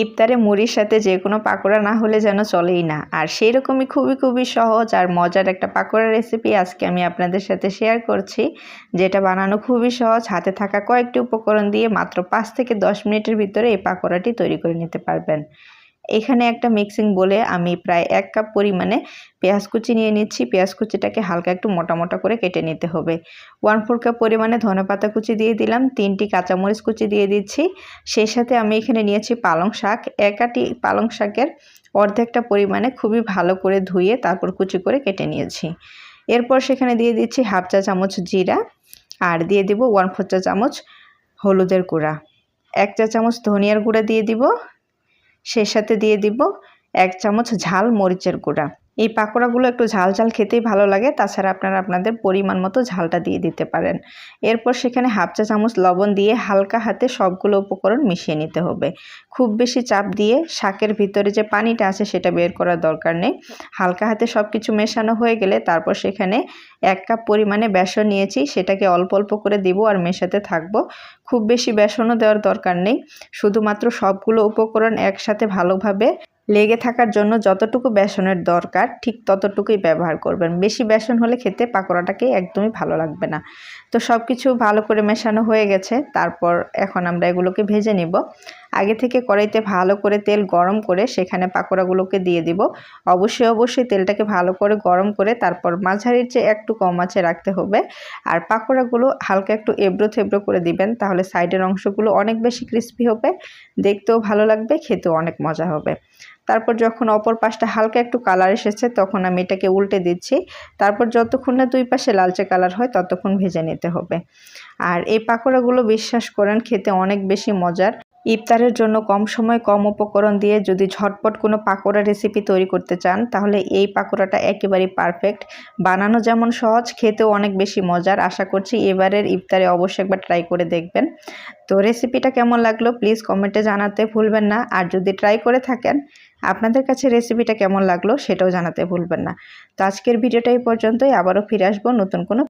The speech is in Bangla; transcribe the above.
ইফতারে মুড়ির সাথে যে কোনো পাকোড়া না হলে যেন চলেই না। আর সেই রকমই খুবই খুবই সহজ আর মজার একটা পাকোড়া রেসিপি আজকে আমি আপনাদের সাথে শেয়ার করছি, যেটা বানানো খুবই সহজ। হাতে থাকা কয়েকটি উপকরণ দিয়ে মাত্র পাঁচ থেকে দশ মিনিটের ভিতরে এই পাকোড়াটি তৈরি করে নিতে পারবেন। এখানে একটা মিক্সিং বলে আমি প্রায় এক কাপ পরিমাণে পেঁয়াজ কুচি নিয়ে নিচ্ছি। পেঁয়াজ কুচিটাকে হালকা একটু মোটা মোটা করে কেটে নিতে হবে। ওয়ান ফোর কাপ পরিমাণে ধনেপাতা কুচি দিয়ে দিলাম, তিনটি কাঁচামরিচ কুচি দিয়ে দিচ্ছি। সেই সাথে আমি এখানে নিয়েছি পালং শাক। একাটি পালং শাকের অর্ধেকটা পরিমাণে খুবই ভালো করে ধুয়ে তারপর কুচি করে কেটে নিয়েছি। এরপর সেখানে দিয়ে দিচ্ছি হাফ চা চামচ জিরা আর দিয়ে দিব ওয়ান ফোর চা চামচ হলুদের গুঁড়া। এক চা চামচ ধনিয়ার গুঁড়া দিয়ে দিব। সেই সাথে দিয়ে দিব এক চামচ ঝাল মরিচের গুঁড়া। এই পাকোড়াগুলো একটু ঝাল ঝাল খেতেই ভালো লাগে, তাছাড়া আপনারা আপনাদের পরিমাণ মতো ঝালটা দিয়ে দিতে পারেন। এরপর সেখানে হাফ চা চামচ লবণ দিয়ে হালকা হাতে সবগুলো উপকরণ মিশিয়ে নিতে হবে। খুব বেশি চাপ দিয়ে শাকের ভিতরে যে পানিটা আছে সেটা বের করার দরকার নেই। হালকা হাতে সব কিছু মেশানো হয়ে গেলে তারপর সেখানে এক কাপ পরিমাণে বেসন নিয়েছি, সেটাকে অল্প অল্প করে দিব আর মেশাতে থাকব। খুব বেশি বেসনও দেওয়ার দরকার নেই। শুধুমাত্র সবগুলো উপকরণ একসাথে ভালোভাবে লেগে থাকার জন্য যতটুকু বেসনের দরকার, ঠিক ততটুকুই ব্যবহার করবেন। বেশি বেসন হলে খেতে পাকোড়াটাকে একদমই ভালো লাগবে না। তো সব কিছু ভালো করে মেশানো হয়ে গেছে, তারপর এখন আমরা এগুলোকে ভেজে নিব। আগে থেকে কড়াইতে ভালো করে তেল গরম করে সেখানে পাকোড়াগুলোকে দিয়ে দিব। অবশ্যই অবশ্যই তেলটাকে ভালো করে গরম করে তারপর মাঝারির চেয়ে একটু কম আছে রাখতে হবে। আর পাকোড়াগুলো হালকা একটু এবড়ো থেবড়ো করে দিবেন, তাহলে সাইডের অংশগুলো অনেক বেশি ক্রিস্পি হবে, দেখতেও ভালো লাগবে, খেতেও অনেক মজা হবে। তারপর যখন অপর পাশটা হালকা একটু কালার এসেছে, তখন আমি এটাকে উল্টে দিচ্ছি। তারপর যতক্ষণ না দুই পাশে লালচে কালার হয়, ততক্ষণ ভেজে নিতে হবে। আর এই পাকোড়াগুলো বিশ্বাস করেন, খেতে অনেক বেশি মজার। ইফতারের জন্য কম সময় কম উপকরণ দিয়ে যদি ঝটপট কোনো পাকোড়া রেসিপি তৈরি করতে চান, তাহলে এই পাকোড়াটা একেবারেই পারফেক্ট বানানো যেমন সহজ, খেতেও অনেক বেশি মজার। আশা করছি এবারের ইফতারে অবশ্যই একবার ট্রাই করে দেখবেন। তো রেসিপিটা কেমন লাগল প্লিজ কমেন্টে জানাতে ভুলবেন না। আর যদি ট্রাই করে থাকেন আপনাদের কাছে রেসিপিটা কেমন লাগল সেটাও জানাতে ভুলবেন না। তো আজকের ভিডিওটা এই পর্যন্তই। আবারও ফিরে আসব নতুন কোনো